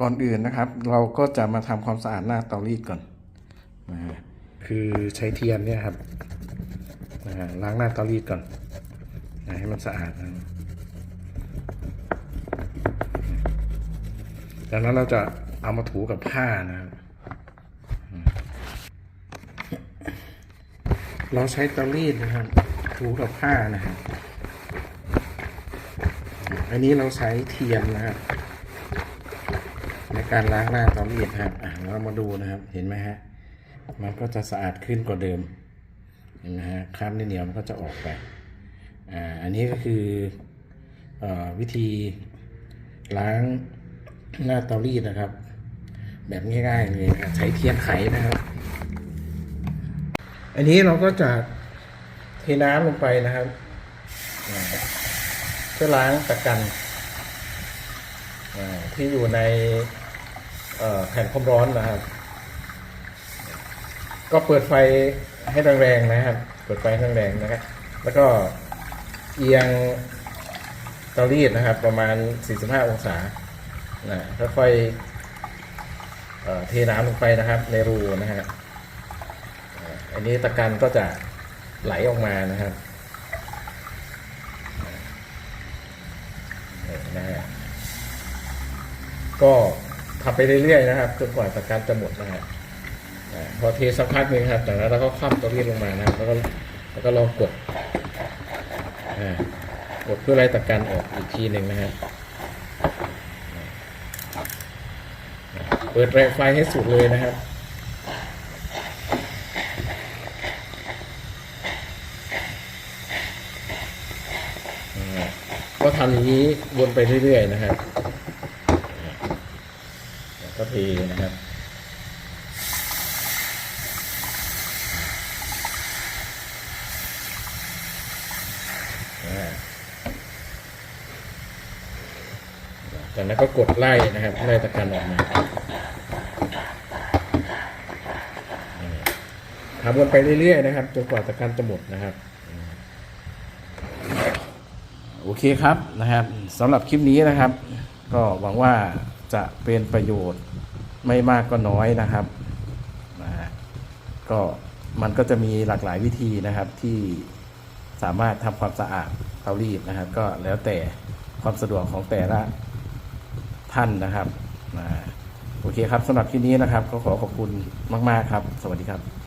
ก่อนอื่นนะครับ เราก็จะมาทำความสะอาดหน้าเตารีดก่อนนะคือใช้เทียนเนี่ยครับนะฮะล้างหน้าเตารีดก่อนนะให้มันสะอาดนะจากนั้นเราจะเอามาถูกับผ้านะครับเราใช้เตารีดนะครับ ถูกับผ้านะครับอันนี้เราใช้เทียมนะครับ ในการล้างหน้าเตารีดนะครับเรามาดูนะครับเห็นไหมฮะมันก็จะสะอาดขึ้นกว่าเดิมเห็นไหมฮะคราบเหนียวมันก็จะออกไปอ่าอันนี้ก็คืออวิธีล้างหน้าเตารีดนะครับ แบบง่ายๆเลยนะใช้เทียนไขนะครับ อันนี้เราก็จะเทน้ำลงไปนะครับเพื่อล้างตะกัน ที่อยู่ในแผ่นความร้อนนะครับ ก็เปิดไฟให้แรงๆนะครับ เปิดไฟให้แรงๆนะครับ แล้วก็เอียงเตารีดนะครับ ประมาณ 45 องศานะค่อยๆเอ่อเทน้ำลงไปนะครับ ในรูนะฮะอันนี้ตะกันก็จะไหลออกมานะครับนี่นะฮะ ก็ทำไปเรื่อยๆนะครับจนกว่าตะกันจะหมดนะฮะพอเทสักพักหนึ่งครับจากนั้นเราก็คว่ำตัวรีดลงมานะครับแล้วก็แล้วก็ลองกดกดเพื่อไล่ตะกันออกอีกทีหนึ่งนะฮะเปิดแรงไฟให้สุดเลยนะครับก็ทำอย่างนี้วนไปเรื่อยๆนะครับ ก็เทนะครับจากนั้นก็กดไล่นะครับไล่ตะกันออกมาทำวนไปเรื่อยๆนะครับจนกว่าตะกันจะหมดนะครับโอเคครับนะครับสำหรับคลิปนี้นะครับ ก็หวังว่า จะเป็นประโยชน์ไม่มากก็น้อยนะครับนะฮะก็มันก็จะมีหลากหลายวิธีนะครับที่สามารถทำความสะอาดเตารีดนะครับ ก็แล้วแต่ความสะดวกของแต่ละท่านนะครับนะโอเคครับสำหรับที่นี้นะครับ ก็ขอขอบคุณมาก ๆ ครับ สวัสดีครับ